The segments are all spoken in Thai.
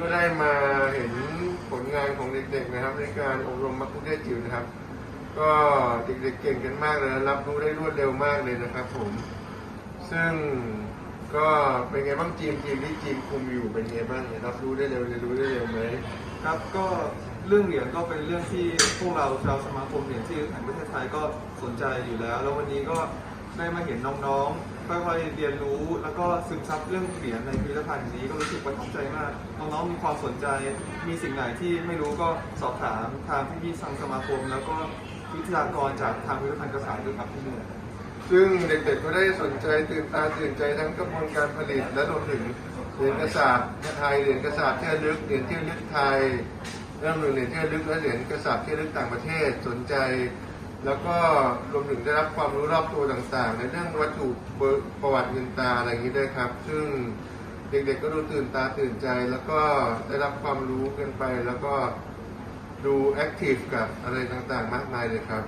ก็ได้มาเห็นผลงานของเด็กๆนะครับ ในการอบรมมัคคุเทศจิ๋วนะครับ ก็เด็กๆเก่งกันมากเลยรับรู้ได้รวดเร็วมากเลยนะครับ ผม ซึ่งก็เป็นไงบ้างทีมทีมที่ทีมคุมอยู่เป็นไงบ้างเนี่ยรับรู้ได้เร็วเรียนรู้ได้เร็วไหมครับก็เรื่องเหรียญก็เป็นเรื่องที่พวกเราชาวสมาคมเหรียญที่แห่งประเทศไทยก็สนใจอยู่แล้ว แล้ววันนี้ก็ ได้มาเห็นน้องๆค่อยๆเรียนรู้ แล้วก็ซึมซับเรื่องเหรียญในพิพิธภัณฑ์นี้ก็รู้สึกประทับใจมากน้องๆมีความสนใจ มีสิ่งไหนที่ไม่รู้ก็สอบถามทางพี่ๆทางสมาคม แล้วก็วิทยากรจากทางพิพิธภัณฑ์กระสายด้วยครับที่นี่ซึ่งเด็กๆก็ได้สนใจตื่นตาตื่นใจทั้งกระบวนการผลิตและรวมถึงเหรียญกระสาบไทยเหรียญกระสาบที่ระลึกเหรียญเที่ระลึกไทยเรื่องหนึ่งเหรียญเที่ระลึกและเหรียญกระสาบที่ระลึกต่างประเทศสนใจ แล้วก็รวมถึงได้รับความรู้รอบตัวต่างๆ ในเรื่องวัตถุประวัติเงินตาอะไรอย่างนี้ด้วยครับ ซึ่งเด็กๆก็ดูตื่นตาตื่นใจ แล้วก็ได้รับความรู้กันไป แล้วก็ดูแอคทีฟกับอะไรต่างๆ มากมายเลยครับ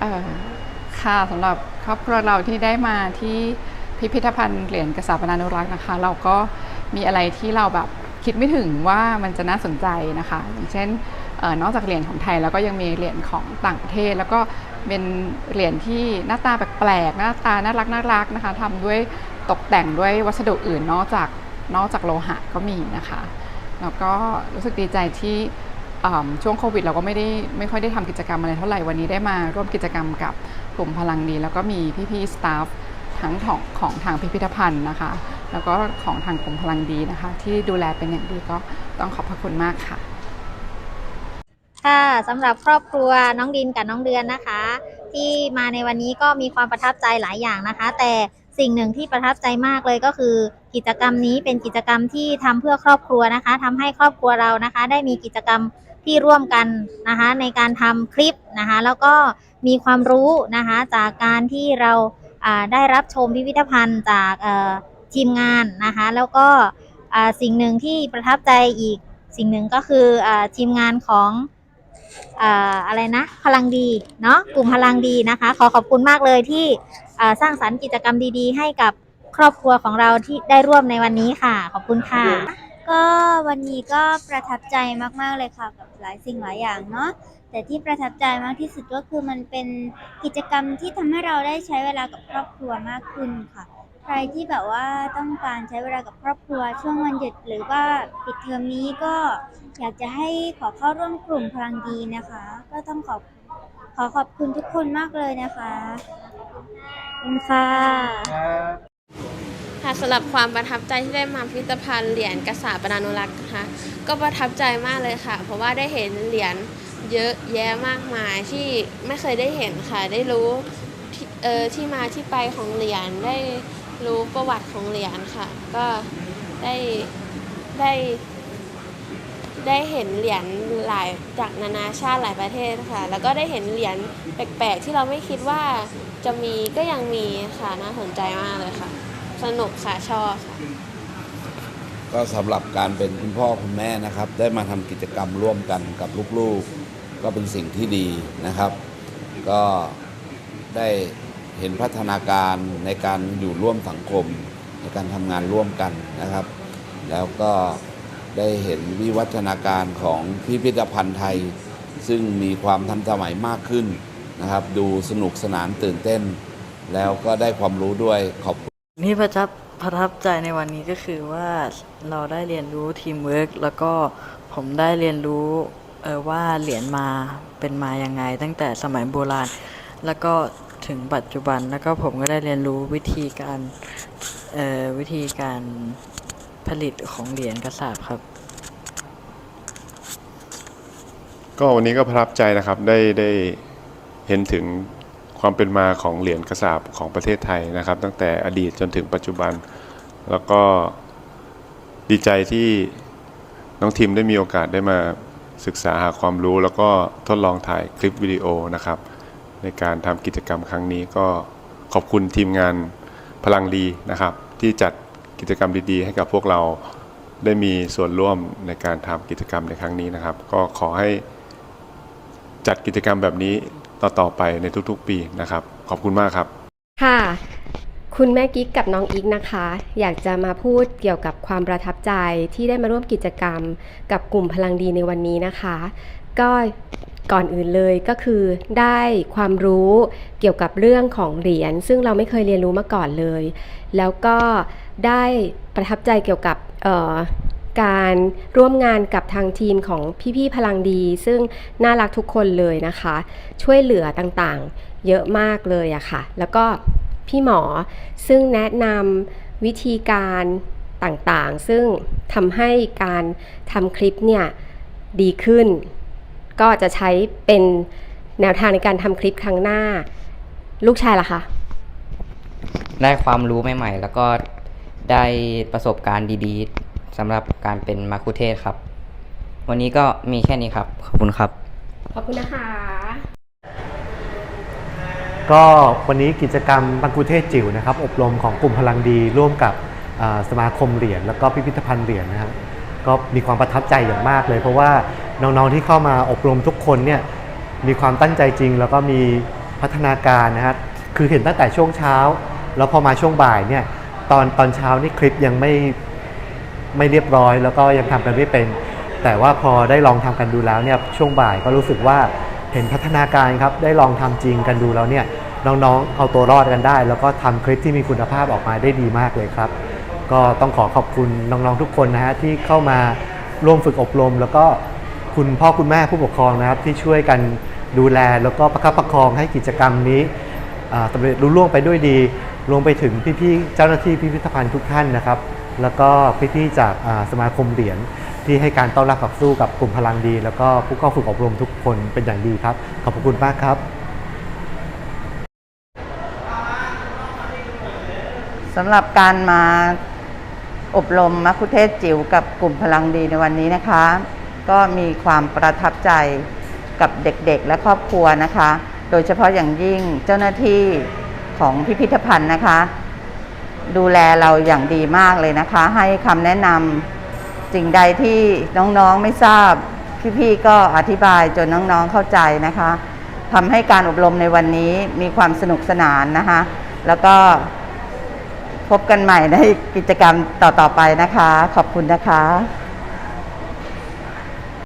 เอ่อค่ะสำหรับครอบครัวเราที่ได้มาที่พิพิธภัณฑ์เหรียญกษาปนานุรักษ์นะคะ เราก็มีอะไรที่เราแบบคิดไม่ถึงว่ามันจะน่าสนใจนะคะ อย่างเช่น นอกจากเหรียญของไทยแล้วก็ยังมีเหรียญของต่างประเทศ แล้วก็เป็นเหรียญที่หน้าตาแปลกๆหน้าตาน่ารักน่ารักนะคะทำด้วยตกแต่งด้วยวัสดุอื่นนอกจากนอกจากโลหะก็มีนะคะแล้วก็รู้สึกดีใจที่ช่วงโควิดเราก็ไม่ได้ไม่ค่อยได้ทำกิจกรรมอะไรเท่าไหร่วันนี้ได้มาร่วมกิจกรรมกับกลุ่มพลังดี แล้วก็มีพี่ๆสตาฟทั้งของของทางพิพิธภัณฑ์นะคะ แล้วก็ของทางกลุ่มพลังดีนะคะ ที่ดูแลเป็นอย่างดีก็ต้องขอบพระคุณมากค่ะ ค่ะสำหรับครอบครัวน้องดินกับน้องเดือนนะคะ ที่มาในวันนี้ก็มีความประทับใจหลายอย่างนะคะ แต่สิ่งหนึ่งที่ประทับใจมากเลยก็คือ กิจกรรมนี้เป็นกิจกรรมที่ทำเพื่อครอบครัวนะคะทำให้ครอบครัวเรานะคะ ได้มีกิจกรรมที่ร่วมกันนะคะ ในการทำคลิปนะคะ แล้วก็มีความรู้นะคะจากการที่เราได้รับชมพิพิธภัณฑ์จากทีมงานนะคะ แล้วก็สิ่งหนึ่งที่ประทับใจอีกสิ่งหนึ่งก็คืออทีมงานของ อ่าอะไรนะ พลังดีเนาะกลุ่มพลังดีนะคะ ขอขอบคุณมากเลยที่อ่าสร้างสรรค์กิจกรรมดีๆ ให้กับครอบครัวของเราที่ได้ร่วมในวันนี้ค่ะ ขอบคุณค่ะ ก็วันนี้ก็ประทับใจมากๆเลยค่ะกับหลายสิ่งหลายอย่างเนาะแต่ที่ประทับใจมากที่สุดก็คือมันเป็นกิจกรรมที่ทำให้เราได้ใช้เวลากับครอบครัวมากขึ้นค่ะใค รที่แบบว่าต้องการใช้เวลากับครอบครัวช่วงวันหยุดหรือว่าปิดเทอมนี้ก็อยากจะให้ขอเข้าร่วมกลุ่มพลังดีนะคะ ก็ต้องขอบขอขอบคุณทุกคนมากเลยนะคะขอบคุณค่ะ ค่ะสำหรับความประทับใจที่ได้มาพิพิธภัณฑ์เหรียญกษาปนานุรักษ์นะคะก็ประทับใจมากเลยค่ะ เพราะว่าได้เห็นเหรียญเยอะแยะมากมายที่ไม่เคยได้เห็นค่ะ ได้รู้ที่เออที่มาที่ไปของเหรียญได้ รู้ประวัติของเหรียญค่ะ ก็ได้ได้ได้เห็นเหรียญหลายจากนานาชาติหลายประเทศค่ะ แล้วก็ได้เห็นเหรียญแปลกๆ ที่เราไม่คิดว่าจะมีก็ยังมีค่ะน่าสนใจมากเลยค่ะ สนุกค่ะชอบค่ะก็สำหรับการเป็นคุณพ่อคุณแม่นะครับ ได้มาทำกิจกรรมร่วมกันกับลูกๆก็เป็นสิ่งที่ดีนะครับ ก็ได้ เห็นพัฒนาการในการอยู่ร่วมสังคม ในการทำงานร่วมกันนะครับ แล้วก็ได้เห็นวิวัฒนาการของพิพิธภัณฑ์ไทย ซึ่งมีความทันสมัยมากขึ้นนะครับ ดูสนุกสนานตื่นเต้น แล้วก็ได้ความรู้ด้วยขอบคุณที่ประทับประทับใจในวันนี้ก็คือว่าเราได้เรียนรู้ทีมเวิร์กแล้วก็ผมได้เรียนรู้ว่าเหรียญมาเป็นมายังไง ตั้งแต่สมัยโบราณ แล้วก็ ถึงปัจจุบันแล้วก็ผมก็ได้เรียนรู้วิธีการวิธีการผลิตของเหรียญกระสาบครับ ก็วันนี้ก็ประทับใจนะครับได้ได้เห็นถึงความเป็นมาของเหรียญกระสาบของประเทศไทยนะครับ ตั้งแต่อดีตจนถึงปัจจุบัน แล้วก็ดีใจที่น้องทีมได้มีโอกาสได้มาศึกษาหาความรู้ แล้วก็ทดลองถ่ายคลิปวิดีโอนะครับ ในการทำกิจกรรมครั้งนี้ก็ขอบคุณทีมงานพลังดีนะครับ ที่จัดกิจกรรมดีๆ ให้กับพวกเราได้มีส่วนร่วมในการทำกิจกรรมในครั้งนี้นะครับ ก็ขอให้จัดกิจกรรมแบบนี้ต่อๆไปในทุกๆ ปีนะครับ ขอบคุณมากครับ ค่ะ คุณแม่กิ๊กกับน้องอีกนะคะ อยากจะมาพูดเกี่ยวกับความประทับใจที่ได้มาร่วมกิจกรรม กับกลุ่มพลังดีในวันนี้นะคะ ก็ ก่อนอื่นเลยก็คือได้ความรู้เกี่ยวกับเรื่องของเหรียญซึ่งเราไม่เคยเรียนรู้มาก่อนเลย แล้วก็ได้ประทับใจเกี่ยวกับการร่วมงานกับทางทีมของพี่ๆพลังดี ซึ่งน่ารักทุกคนเลยนะคะ ช่วยเหลือต่างๆเยอะมากเลยอะค่ะ แล้วก็พี่หมอซึ่งแนะนำวิธีการต่างๆ ซึ่งทำให้การทำคลิปเนี่ยดีขึ้น ก็จะใช้เป็นแนวทางในการทำคลิปครั้งหน้า ลูกชายล่ะคะได้ความรู้ใหม่ๆ แล้วก็ได้ประสบการณ์ดีๆสำหรับการเป็นมาคุเทศก์ครับ วันนี้ก็มีแค่นี้ครับ ขอบคุณครับ ขอบคุณนะคะ ก็วันนี้กิจกรรมบังคุเทศจิ๋วนะครับ อบรมของกลุ่มพลังดีร่วมกับอ่าสมาคมเหรียญแล้วก็พิพิธภัณฑ์เหรียญนะครับก็มีความประทับใจอย่างมากเลย เพราะว่า น้องๆที่เข้ามาอบรมทุกคนเนี่ยมีความตั้งใจจริง แล้วก็มีพัฒนาการนะครับคือเห็นตั้งแต่ช่วงเช้า แล้วพอมาช่วงบ่ายเนี่ยตอนตอนเช้านี่คลิปยังไม่ไม่เรียบร้อย แล้วก็ยังทำกันไม่เป็น แต่ว่าพอได้ลองทำกันดูแล้วเนี่ยช่วงบ่ายก็รู้สึกว่าเห็นพัฒนาการครับได้ลองทำจริงกันดูแล้วเนี่ยน้องๆเอาตัวรอดกันได้ แล้วก็ทำคลิปที่มีคุณภาพออกมาได้ดีมากเลยครับ ก็ต้องขอขอบคุณน้องๆทุกคนนะฮะที่เข้ามาร่วมฝึกอบรม แล้วก็ คุณพ่อคุณแม่ผู้ปกครองนะครับที่ช่วยกันดูแลแล้วก็ประคับประคองให้กิจกรรมนี้สำเร็จรุ่ล่วงไปด้วยดีรวมไปถึงพี่ๆเจ้าหน้าที่พิพิธภัณฑ์ทุกท่านนะครับ แล้วก็พี่ๆจากสมาคมเหรียญที่ให้การต้อนรับขับสู้กับกลุ่มพลังดี แล้วก็ผู้เข้าฝึกอบรมทุกคนเป็นอย่างดีครับ ขอบพระคุณมากครับสำหรับการมาอบรมมัคคุเทศก์จิ๋วกับกลุ่มพลังดีในวันนี้นะคะ ก็มีความประทับใจกับเด็กๆ และครอบครัวนะคะ โดยเฉพาะอย่างยิ่งเจ้าหน้าที่ของพิพิธภัณฑ์นะคะ ดูแลเราอย่างดีมากเลยนะคะ ให้คำแนะนำสิ่งใดที่น้องๆไม่ทราบ พี่ๆก็อธิบายจนน้องๆเข้าใจนะคะทำให้การอบรมในวันนี้มีความสนุกสนานนะคะ แล้วก็พบกันใหม่ในกิจกรรมต่อๆไปนะคะ ขอบคุณนะคะ